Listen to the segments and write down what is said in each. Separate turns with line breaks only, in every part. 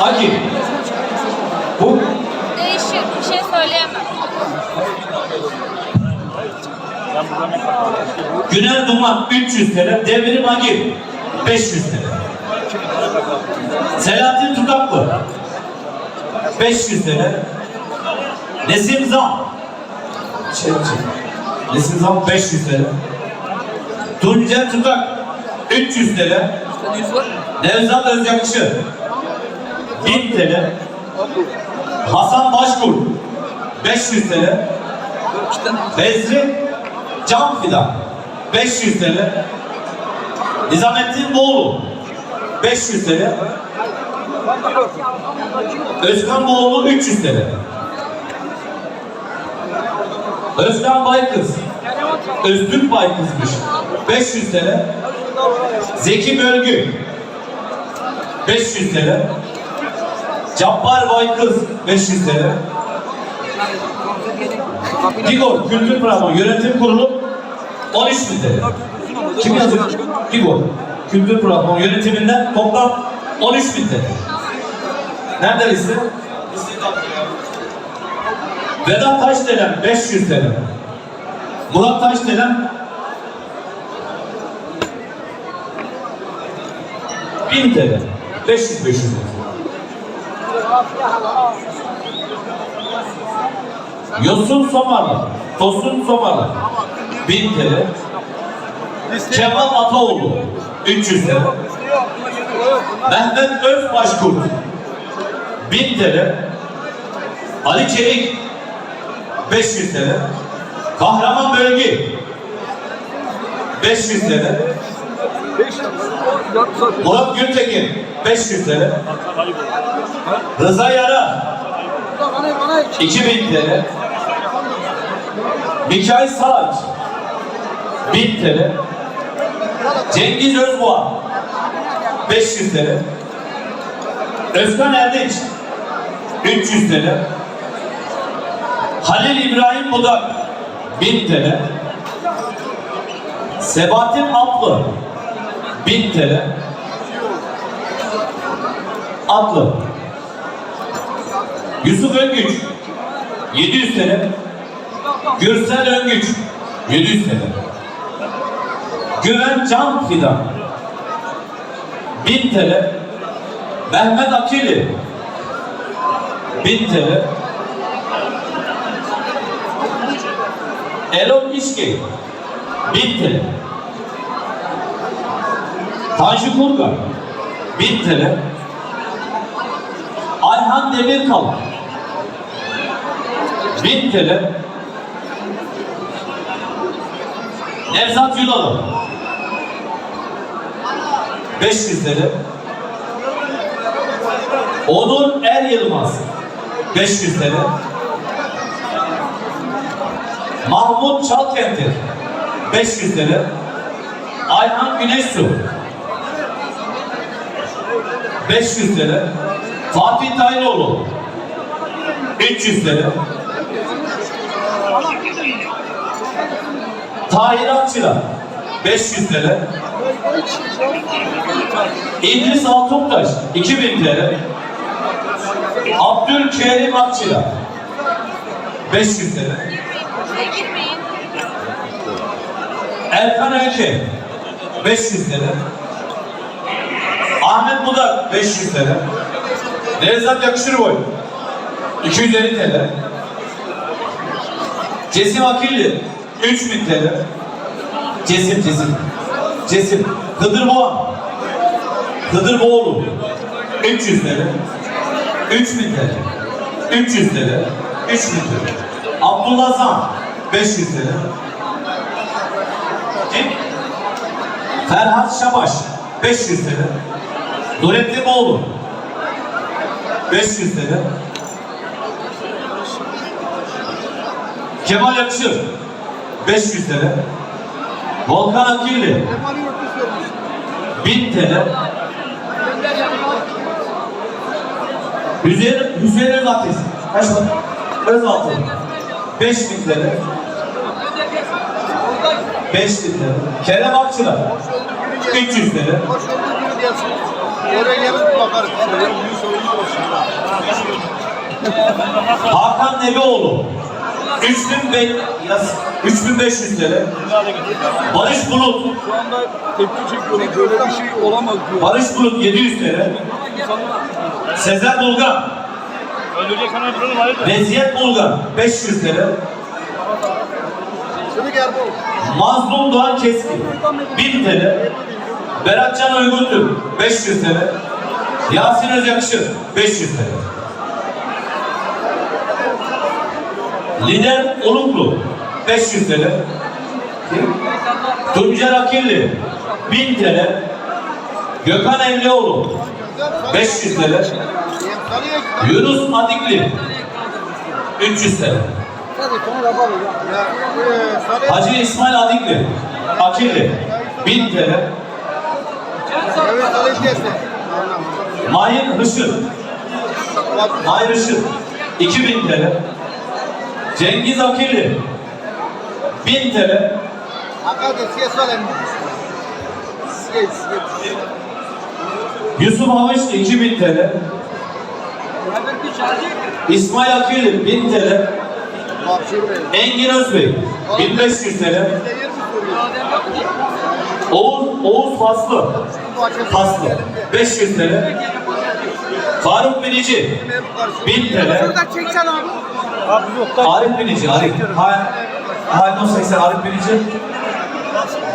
Akif. Bu
Değişir. Bir şey söyleyemem.
Güner Duman 300 TL, Devrim Agil 500 TL. Selahattin Tutaklı 500 TL. Nesim Zam şey, şey. Nesim Zam 500 TL. Tuncel Tutak 300 TL. Nevzat Özyakışı 1000 TL. Hasan Başkurt 500 TL. Bezri Can Fidan 500 TL. Nizamettin Boğulu 500 TL. Özkan Boğulu 300 TL. Özkan Baykız Öztürk Baykız'mış 500 TL. Zeki Bölgü 500 TL. Cabbar Baykız 500 TL. Digor Kültür Programı Yönetim Kurulu 13 bin TL. Kim yazıyor? Digor Kültür Programı yönetiminden toplam 13 bin TL. Nerede liste? Vedat Taşdelen 500 TL. Murat Taşdelen 1000 TL. 500 500 TL. Yosun Somarlı, Tosun Somarlı 1000 TL. Kemal Ataoğlu 300 TL. Mehmet Özbaşkurt 1000 TL. Ali Çelik 500 TL. Kahraman Bölge 500 TL. Murat Gültekin 500 TL. Rıza Yara 2000 TL. Mikail Saraç 1000 TL. Cengiz Özboğa 500 TL. Özkan Erdinç 300 TL. Halil İbrahim Budak 1000 TL. Sebahattin Atlı 1000 TL. Atlı Yusuf Öngüç 700 TL. Gürsel Öngüç 700 TL. Güven Can Fidan 1000 TL. Mehmet Akili 1000 TL. Erol İşki 1000 TL. Tanju Kurgan 1000 TL. Ayhan Demirkal 1000 TL. Nevzat Yunalı 500 TL. Onur Er Yılmaz 500 TL. Mahmut Çalkentir 500 TL. Ayhan Güneşsu 500 TL. Fatih Tayinoğlu 300 TL. Tahir Akçıra 500 TL. İdris Altuntaş 2000 TL. Abdülkerim Akçıra 500 TL. Erkan Öke 500 TL. Ahmet Budak 500 TL. Nevzat Yakışırboy 250 TL. Cesim Akilli 3000 TL. Cesim Cesim. Cesim. Hıdır Boğan. Hıdır Boğulu 300 TL. 3000 TL. 300 TL. 3000 TL. Abdullah Zam 500 TL. Kim? Ferhat Şabaş 500 TL. Nurettin Boğulu 500 TL. Kemal Yakışır 500 TL. Volkan Akilli 1000 TL. Hüseyin, Hüseyin Özaltı. Kaç para? Özaltı. 5000 TL. 5000 TL. Kerem Akçılar 300 TL.
Oraya gelip bakarım.
Hakan Nebioğlu 3000 yaz 3500 TL. Barış Bulut
Şu anda tepki çekiyorlar. Böyle bir şey olamaz diyor.
Barış Bulut 700 TL. Sezer Bulgan
Öldürecek sana öldürürüm hayırdır?
Veziyet Bulgan 500 TL. Mazlum Doğan Keskin 1000 TL. Beratcan Uygun Türk 500 TL. Yasin Özyakışır 500 TL. Lider Oluklu 500 TL. Tuncer Akilli 1000 TL. Gökhan Evlioğlu 500 TL. Yunus Adikli 300 TL. Hacı İsmail Adikli Akilli 1000 TL. Mahir Hışır Mahir Hışır 2000 TL. Cengiz Akilli 1000 TL. Yusuf Havuçlu 2000 TL. İsmail Akilli 1000 TL. Engin Özbey 1500 TL. Oğuz, Oğuz Faslı Faslı 500 TL. Faruk Binici 1000 TL. Arif Binici, Arif. Ha, Halil 80 Arif Binici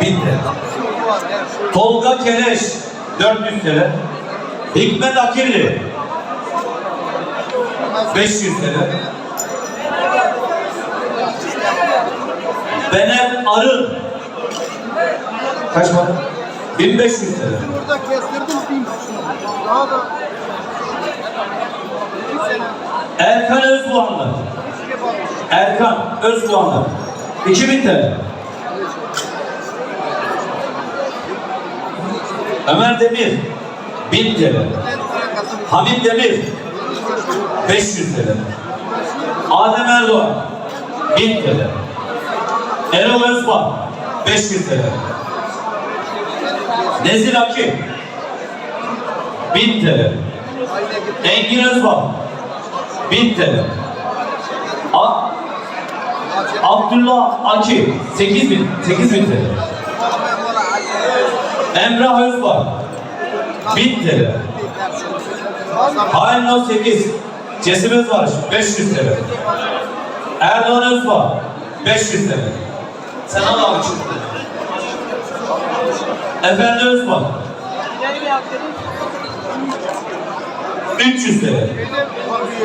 1000 TL. Tolga Keleş 400 TL. Hikmet Akilli 500 TL. Bener Arın Kaç para? 1500 TL.
Burada kestirdim bin. Daha da.
Erkan Özbuğanlı Erkan Özbuğanlı 2000 TL. Ömer Demir 1000 TL. Hamit Demir 500 TL. Adem Erdoğan 1000 TL. Erol Özbağ 500 TL. Nezir Akif 1000 TL. Engin Özbağ 1000 TL. A Abdullah Aki 8000 8000 TL. Emrah Özbağ 1000 TL. Hain 18 Cesim Özbarış 500 TL. Erdoğan Özbağ 500 TL. Sen al abi çık. Efendi Özbağ 300 TL.